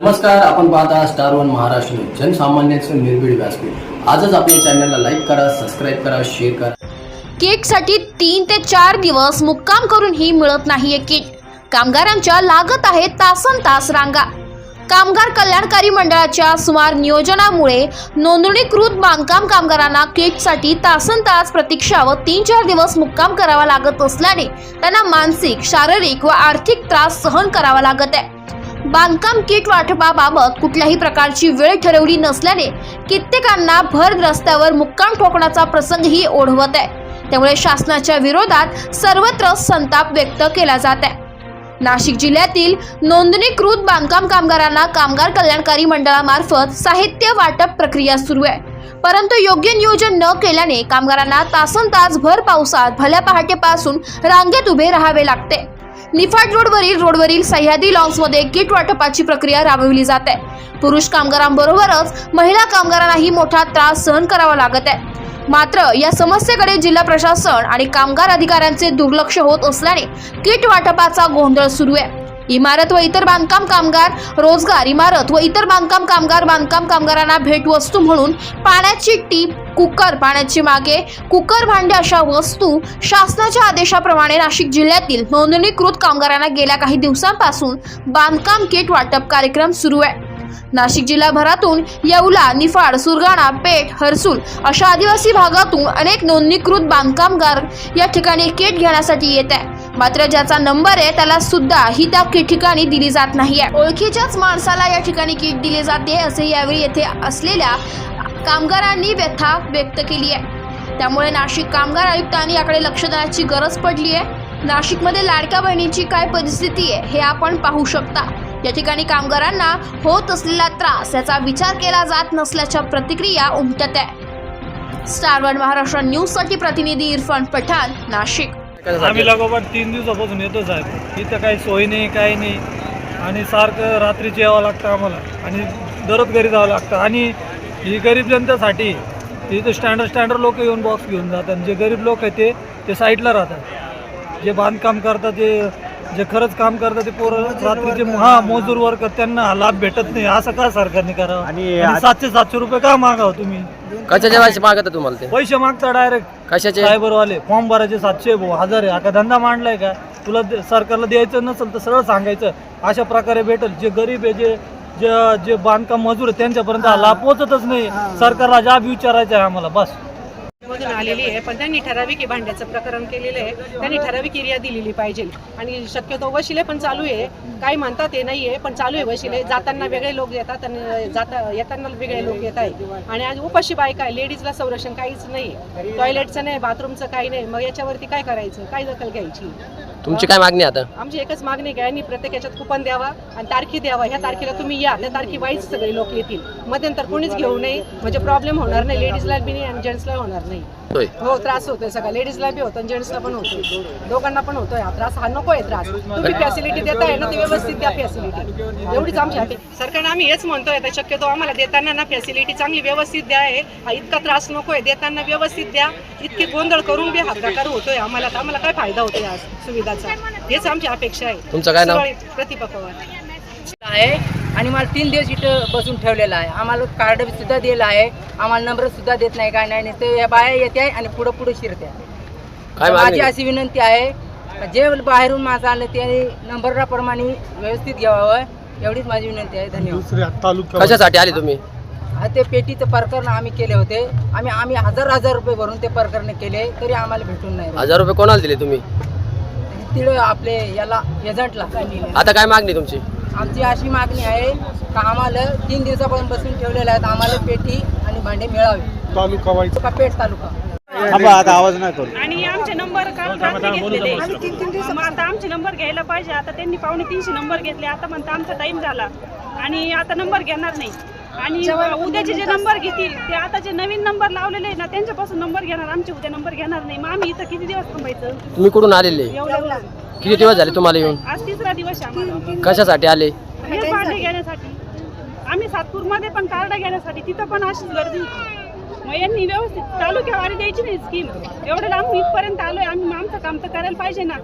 नमस्कार आपण पाहता स्टार वन महाराष्ट्र न्यूज. जनसामान्यांचं निर्भीड व्यासपीठ. आजच आपल्या चॅनलला लाईक करा सबस्क्राईब करा शेअर करा. केकसाठी तीन ते चार दिवस मुक्काम करूनही मिळत नाहीये किट कामगारांच्या लागत आहे तासन तास रांगा. कामगार कल्याणकारी मंडळाच्या सुमार नियोजनामुळे नोंदणीकृत बांधकाम कामगारांना किटसाठी तासन तास प्रतीक्षा व तीन चार दिवस मुक्काम करावा लागत असल्याने त्यांना मानसिक शारीरिक व आर्थिक त्रास सहन करावा लागत आहे. बांधकाम किट वाटपाबाबत कुठल्याही प्रकारची वेळ ठरवली नसल्याने कित्येकांना भर रस्त्यावर मुक्काम ठोकण्याचा प्रसंगही ओढवत आहे. त्यामुळे शासनाच्या विरोधात सर्वत्र संताप व्यक्त केला जात आहे. नाशिक जिल्ह्यातील नोंदणीकृत बांधकाम कामगारांना कामगार कल्याणकारी मंडळामार्फत साहित्य वाटप प्रक्रिया सुरू आहे. परंतु योग्य नियोजन न केल्याने कामगारांना तासन तास भर पावसात भल्या पहाटेपासून रांगेत उभे राहावे लागते. निफाड रोडवरील रोडवरील सह्याद्री लॉन्समध्ये किट वाटपाची प्रक्रिया राबविली जाते पुरुष कामगारांबरोबरच महिला कामगारांनाही मोठा त्रास सहन करावा लागत आहे. मात्र या समस्येकडे जिल्हा प्रशासन आणि कामगार अधिकाऱ्यांचे दुर्लक्ष होत असल्याने किट वाटपाचा गोंधळ सुरू आहे. इमारत व इतर बांधकाम कामगार रोजगार इमारत व इतर बांधकाम कामगार बांधकाम कामगारांना भेटवस्तू म्हणून पाण्याची टीप कुकर पाण्याची मागे कुकर भांडे अशा वस्तू शासनाच्या आदेशाप्रमाणे नाशिक जिल्ह्यातील नोंदणीकृत कामगारांना गेल्या काही दिवसांपासून बांधकाम किट वाटप कार्यक्रम सुरू आहे. नाशिक जिल्हाभरातून येवला निफाड सुरगाणा पेठ हरसूल अशा आदिवासी भागातून अनेक नोंदणीकृत बांधकामगार या ठिकाणी किट घेण्यासाठी येत आहे मात्र ज्याचा नंबर आहे त्याला सुद्धा ही त्या ठिकाणी दिली जात नाही आहे. ओळखीच्याच माणसाला या ठिकाणी किट दिली जाते असे यावेळी येथे असलेल्या कामगारांनी व्यथा व्यक्त केली आहे. त्यामुळे नाशिक कामगार आयुक्तांनी याकडे लक्ष देण्याची गरज पडली आहे. नाशिकमध्ये लाडक्या बहिणीची काय परिस्थिती आहे हे आपण पाहू शकता. या ठिकाणी कामगारांना होत असलेला त्रास याचा विचार केला जात नसल्याच्या प्रतिक्रिया उमटत आहे. स्टार वन महाराष्ट्र न्यूजसाठी प्रतिनिधी इरफान पठाण नाशिक. आम्ही लगोपाठ तीन दिवसापासून येतोच साहेब इथं काही सोय नाही काही नाही. आणि सारखं रात्रीचे यावं लागतं आम्हाला. आणि दररोज घरी जावं लागतं. आणि ही गरीब जनतेसाठी इथं स्टँडर्ड स्टँडर्ड लोक येऊन बॉक्स घेऊन जातात. जे गरीब लोक आहेत ते ते साईडला राहतात. जे बांधकाम करतात जे जे खरंच काम करतात ते पोरं रात्रीचे हा मजूर वर्ग त्यांना हा लाभ भेटत नाही. असं का सरकारने करावं? आणि आणि सातशे सातशे रुपये का मागावं तुम्ही? कशाच्या वेळेस मागत तुम्हाला ते? पैसे मागता डायरेक्ट कशाचे? सायबरवाले. फॉर्म भरायचे सातशे भाऊ हजार आहे. आता धंदा मांडलाय का? तुला दे- सरकारला द्यायचं नसेल तर सरळ सांगायचं. अशा प्रकारे भेटेल. जे गरीब आहे जे जे जे बांधकाम मजूर आहे त्यांच्यापर्यंत हा लाभ पोहोचतच नाही. सरकारला जाब विचारायचा आहे आम्हाला. बस. मधून आलेली आहे. पण त्यांनी ठराविक हे भांड्याचं प्रकरण केलेलं आहे. त्यांनी ठराविक एरिया दिलेली पाहिजे. आणि शक्यतो वशिले पण चालू आहे. काही म्हणतात ते नाही आहे पण चालू आहे वशिले. जाताना वेगळे लोक येतात आणि जाता येताना वेगळे लोक येत आहे आणि आज उपाशी बायका आहे लेडीजला संरक्षण काहीच नाही टॉयलेटचं नाही बाथरूमचं काही नाही. मग याच्यावरती काय करायचं? काय दखल घ्यायची? तुमची काय मागणी आता? आमची एकच मागणी आहे की यांनी प्रत्येक याच्यात कुपन द्यावा आणि तारखी द्यावा. ह्या तारखेला तुम्ही या. त्या तारखी वाईज सगळे लोक येतील. मध्यंतर कोणीच घेऊ नये. म्हणजे प्रॉब्लेम होणार नाही. लेडीजला बी नाही आणि जेंट्सला होणार नाही. होय. हो त्रास होतोय सगळा. लेडीजला बी होतो जेंट्सला पण होतोय. दोघांना पण होतोय हा त्रास. हा नकोय त्रास. तुम्ही फॅसिलिटी देताय ना ती व्यवस्थित द्या फॅसिलिटी एवढीच आमची सरकारने आम्ही हेच म्हणतोय आता शक्यतो आम्हाला देताना ना फॅसिलिटी चांगली व्यवस्थित द्या आहे हा इतका त्रास नकोय देताना व्यवस्थित द्या. इतकी गोंधळ करून बी हा प्रकार होतोय. आम्हाला तर आम्हाला काय फायदा होतोय या हेच आमची अपेक्षा आहे. तुमचं काय नाव? प्रतिभा पवार. आहे. आणि मला तीन दिवस इथं बसून ठेवलेलं आहे. आम्हाला कार्ड सुद्धा दिलं आहे. आम्हाला नंबर सुद्धा देत नाही काय नाही ते या बाया येते आहे आणि पुढं पुढं शिरते काय माझी अशी विनंती आहे जे बाहेरून माझं आलं ते नंबरप्रमाणे व्यवस्थित घ्यावं. एवढीच माझी विनंती आहे. धन्यवाद. कशासाठी आले तुम्ही? ते पेटीचं प्रकरण आम्ही केले होते. आम्ही आम्ही हजार हजार रुपये भरून ते प्रकरण केले तरी आम्हाला भेटून नाही हजार रुपये कोणाला दिले तुम्ही? तिथं आपले याला एजंटला आता काय मागणी तुमची? आमची अशी मागणी आहे का आम्हाला तीन दिवसापासून बसून ठेवलेलं आहे आम्हाला पेटी आणि भांडे मिळावे. तालुका पेठ तालुका? आता आवाज नाही करू. आणि आमचे नंबर काल रात्री घेतलेले? मग आता आमचे नंबर घ्यायला पाहिजे. आता त्यांनी पावणे तीनशे नंबर घेतले. आता म्हणता आमचा टाइम झाला. आणि आता नंबर घेणार नाही. आणि उद्याचे जे नंबर घेतील ते आता जे नवीन नंबर लावलेले आहे ना त्यांच्यापासून नंबर घेणार आमचे उद्या नंबर घेणार नाही. मग आम्ही इथं किती दिवस थांबायचं? तुम्ही कुठून आलेले? किती दिवस झाले तुम्हाला येऊन? आज तिसरा दिवस आहे आम्हाला. कशासाठी आले? हे घेण्यासाठी. आम्ही सातपूरमध्ये पण कार्ड घेण्यासाठी तिथं पण अशीच गर्दी होती. मग यांनी व्यवस्थित तालुक्यावारी द्यायची नाही स्कीम. एवढं लांब इथपर्यंत आलोय आम्ही मग आमचं काम तर करायला पाहिजे ना.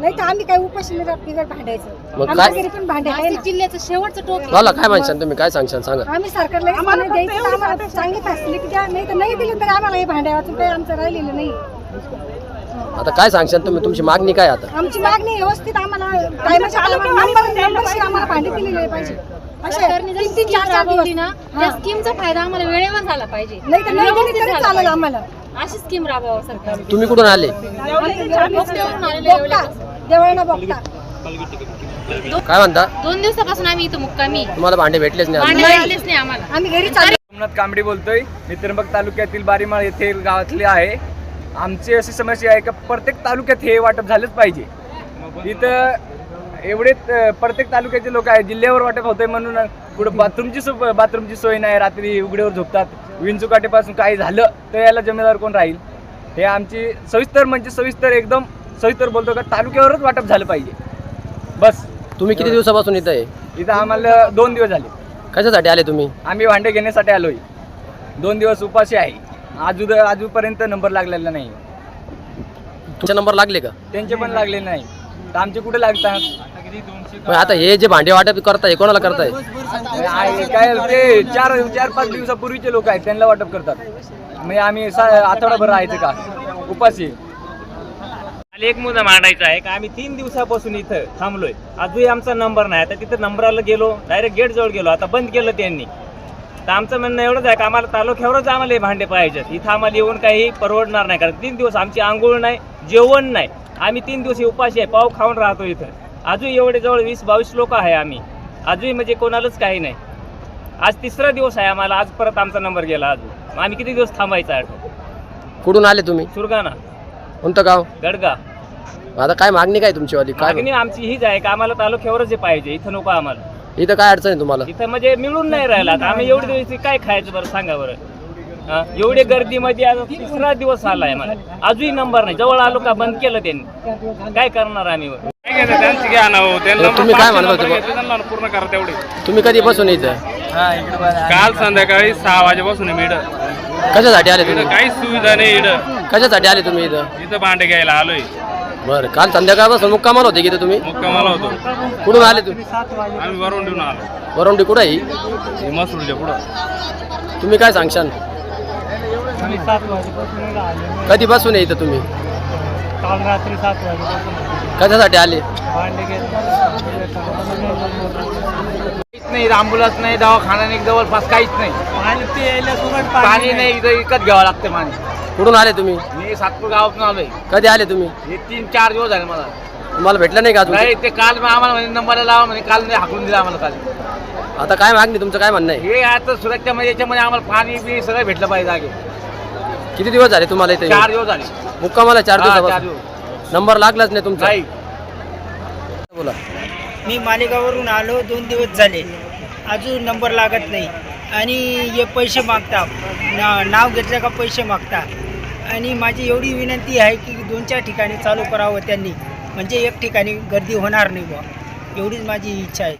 नाही तर आम्ही काय उपाशी बिगर भांडायचं. मग आमच्या काय- घरी पण भांडे आहे ना. जिल्ह्याचं शेवटचं टोक बोला काय म्हणशाल तुम्ही? काय सांगशाल? सांगा. आम्ही सरकारला हेच म्हणणं द्यायचं तर आम्हाला चांगली फॅसिलिटी द्या नाही तर नाही दिली तर आम्हाला हे भांड्या वाचून काही आमचं राहिलेलं नाही. आता काय सांगशाल तुम्ही? तुमची मागणी काय आता? आमची मागणी व्यवस्थित आम्हाला टायमाच्या आम्हाला भांडे दिलेले पाहिजे. असे सरकारने जर तीन तीन स्कीम चार चार राबवली दिवस. ना हा. स्कीमचा फायदा आम्हाला वेळेवर झाला पाहिजे. नाही तर नाही दिली तरी झाला चालेल पाहिजे. आम्हाला. अशी स्कीम राबवा सरकार तुम्ही कुठून आले? आलेलो बघता. काय म्हणता? दोन दिवसापासून आम्ही इथं मुक्कामी तुम्हाला भांडे भेटलेच नाही. भांडे आम्हाला. आम्ही घरी चाललो. सोमनाथ कांबडी बोलतोय. मी त्र्यंबक तालुक्यातील बारीमाळ येथे गावातले आहे. आमची अशी समस्या आहे का प्रत्येक तालुक्यात हे वाटप झालंच पाहिजे. इथं एवढे त- प्रत्येक तालुक्याचे लोक आहेत जिल्ह्यावर वाटप होतंय म्हणून कुठं बाथरूमची सो बाथरूमची सोय नाही रात्री उघड्यावर झोपतात. विंचुकाटेपासून काही झालं तर याला जमेदार कोण राहील? हे आमची सविस्तर म्हणजे सविस्तर एकदम सविस्तर बोलतो का तालुक्यावरच वाटप झालं पाहिजे. बस. तुम्ही किती दिवसापासून इथं आहे? इथं आम्हाला दोन दिवस झाले. कशासाठी आले तुम्ही? आम्ही भांडे घेण्यासाठी आलोय. दोन दिवस उपाशी आहे. अजून अजूनपर्यंत नंबर लागलेला नाही. तुमचे नंबर लागले का? त्यांचे पण लागले नाही. तर आमचे कुठे लागतात मग आता हे जे भांडे वाटप करताय कोणाला करताय? आहे, काय ते चार चार पाच दिवसापूर्वीचे लोक आहेत त्यांना वाटप करतात. म्हणजे आम्ही सा- आठवडाभर राहायचं का? उपाशी. एक मुद्दा मांडायचा आहे का आम्ही तीन दिवसापासून इथं थांबलोय. अजूनही आमचा नंबर नाही. आता तिथं नंबराला गेलो डायरेक्ट गेट जवळ गेलो. आता बंद केलं त्यांनी. तर आमचं म्हणणं एवढंच आहे का आम्हाला तालुक्यावरच आम्हाला हे भांडे पाहिजेत. इथं आम्हाला येऊन काही परवडणार नाही. कारण तीन दिवस आमची आंघोळ नाही जेवण नाही. आम्ही तीन दिवस उपाशी आहे पाव खाऊन राहतो इथं. अजून एवढे जवळ वीस बावीस लोक आहे आम्ही. अजूनही म्हणजे कोणालाच काही नाही. आज तिसरा दिवस आहे आम्हाला. आज परत आमचा नंबर गेला अजून. आम्ही किती दिवस थांबायचा आहे? कुठून आले तुम्ही? सुरगाणा. कोणतं गाव? गडगा आता काय मागणी काय तुमची वाली काय मागणी आमची हीच आहे का आम्हाला तालुक्यावरच हे पाहिजे इथं नको आम्हाला. इथं काय अडचण आहे तुम्हाला? इथं म्हणजे मिळून नाही राहिला आता आम्ही एवढे दिवस काय खायचं बरं सांगा बरं. हा? एवढे गर्दीमध्ये आज तिसरा दिवस आलाय मला अजूनही नंबर नाही. जवळ आलो का बंद केलं त्यांनी. काय करणार आम्ही बरं? तुम्ही काय म्हणत होते पूर्ण करा तेवढे. तुम्ही कधी बसून इथं? काल संध्याकाळी सहा वाजेपासून मी इकडं कशासाठी आले तुम्ही? काहीच सुविधा नाही इकडं कशासाठी आले तुम्ही इथं? इथं भांडे घ्यायला आलोय. बरं काल संध्याकाळपासून मुक्कामाल होते की इथं तुम्ही? मुक्कामाला होतो. कुठून आले तुम्ही? आम्ही वरून देऊन आलो. वरवंडी कुठं आहे ही? मसूरच्या पुढं. तुम्ही काय सांगशाल? आम्ही सात वाजेपासून आले कधी बसून आहे इथं तुम्ही? काल रात्री सात वाजेपासून. कशासाठी आले? भांडे नाही अँब्युलन्स नाही दवाखाना नाही जवळपास काहीच नाही. आणि ते यायला सुगट पाणी नाही. इथं विकत घ्यावं लागतं पाणी. कुठून आले तुम्ही? मी सातपूर गावातून आलोय. कधी आले तुम्ही? हे तीन चार दिवस झाले मला. तुम्हाला भेटलं नाही का अजून? नाही ते काल मग आम्हाला म्हणजे नंबरला लावा म्हणजे काल नाही हाकलून दिला आम्हाला काल. आता काय मागणी तुमचं काय म्हणणं आहे? हे आता सुरक्षामध्ये याच्यामध्ये आम्हाला पाणी बी सगळं भेटलं पाहिजे जागे. किती दिवस झाले तुम्हाला इथे? चार दिवस झाले. मुक्कामाला चार चार दिवसापासून? दिवस. नंबर लागलाच नाही तुमचा? नाही. बोला. मी मालेगाववरून आलो दोन दिवस झाले. अजून नंबर लागत नाही. आणि हे पैसे मागता. ना नाव घेतलं का पैसे मागता? आणि माझी एवढी विनंती आहे की दोन चार ठिकाणी चालू करावं त्यांनी. म्हणजे एक ठिकाणी गर्दी होणार नाही बुवा. एवढीच माझी इच्छा आहे.